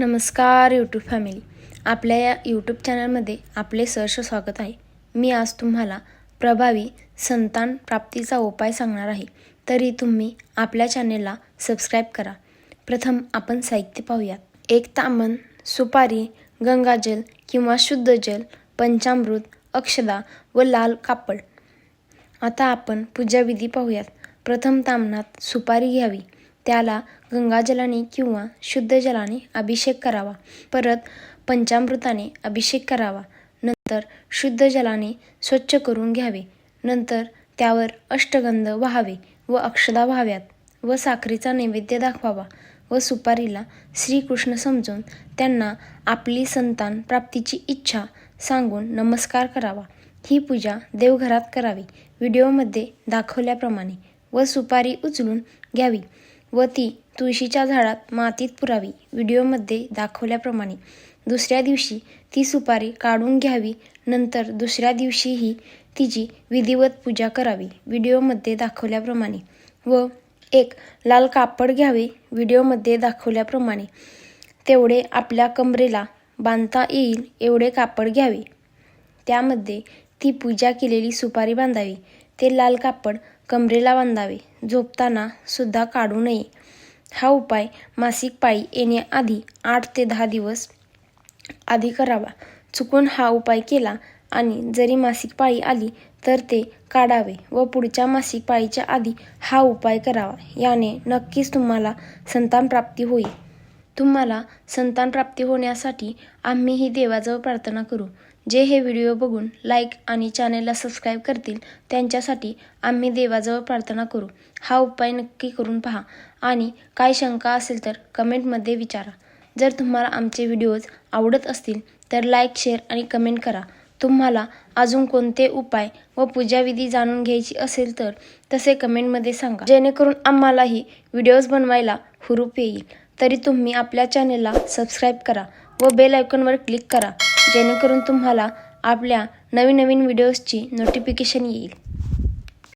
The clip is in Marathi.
नमस्कार यूट्यूब फॅमिली आपल्या या यूट्यूब चॅनलमध्ये आपले सहर्ष स्वागत आहे. मी आज तुम्हाला प्रभावी संतान प्राप्तीचा उपाय सांगणार आहे. तरी तुम्ही आपल्या चॅनेलला सबस्क्राईब करा. प्रथम आपण साहित्य पाहूयात. एक तामण सुपारी गंगाजल किंवा शुद्ध जल पंचामृत अक्षदा व लाल कापड. आता आपण पूजाविधी पाहूयात. प्रथम तामणात सुपारी घ्यावी. त्याला गंगाजलाने किंवा शुद्ध जलाने अभिषेक करावा. परत पंचामृताने अभिषेक करावा. नंतर शुद्ध जलाने स्वच्छ करून घ्यावे. नंतर त्यावर अष्टगंध व्हावे व अक्षदा व्हाव्यात व साखरेचा नैवेद्य दाखवावा व सुपारीला श्रीकृष्ण समजून त्यांना आपली संतान प्राप्तीची इच्छा सांगून नमस्कार करावा. ही पूजा देवघरात करावी. व्हिडिओमध्ये दाखवल्याप्रमाणे व सुपारी उचलून घ्यावी. व ती तुळशीच्या झाडात मातीत पुरावी. व्हिडिओमध्ये दाखवल्याप्रमाणे दुसऱ्या दिवशी ती सुपारी काढून घ्यावी नंतर दुसऱ्या दिवशीही तिची विधिवत पूजा करावी व्हिडिओमध्ये दाखवल्याप्रमाणे. व एक लाल कापड घ्यावे व्हिडिओमध्ये दाखवल्याप्रमाणे. तेवढे आपल्या कमरेला बांधता येईल एवढे कापड घ्यावे. त्यामध्ये ती पूजा केलेली सुपारी बांधावी. ते लाल कापड कमरेला बांधावे झोपताना सुद्धा काढू नये. हा उपाय मासिक पाळी येण्याआधी आठ ते दहा दिवस आधी करावा. चुकून हा उपाय केला आणि जरी मासिक पाळी आली तर ते काढावे व पुढच्या मासिक पाळीच्या आधी हा उपाय करावा. याने नक्कीच तुम्हाला संतान प्राप्ती होईल. तुम्हाला संतान प्राप्ती होण्यासाठी आम्हीही देवाजवळ प्रार्थना करू. जे हे व्हिडिओ बघून लाईक आणि चॅनेलला सबस्क्राईब करतील त्यांच्यासाठी आम्ही देवाजवळ प्रार्थना करू. हा उपाय नक्की करून पहा. आणि काय शंका असेल तर कमेंटमध्ये विचारा. जर तुम्हाला आमचे व्हिडिओज आवडत असतील तर लाईक शेअर आणि कमेंट करा. तुम्हाला अजून कोणते उपाय व पूजाविधी जाणून घ्यायची असेल तर तसे कमेंटमध्ये सांगा. जेणेकरून आम्हालाही व्हिडिओज बनवायला हुरूप येईल. तरी तुम्ही आपल्या चॅनेलला सबस्क्राईब करा व बेल आयकॉनवर क्लिक करा जेणेकरून तुम्हाला आपल्या नवीन नवीन व्हिडिओजची नोटिफिकेशन येईल.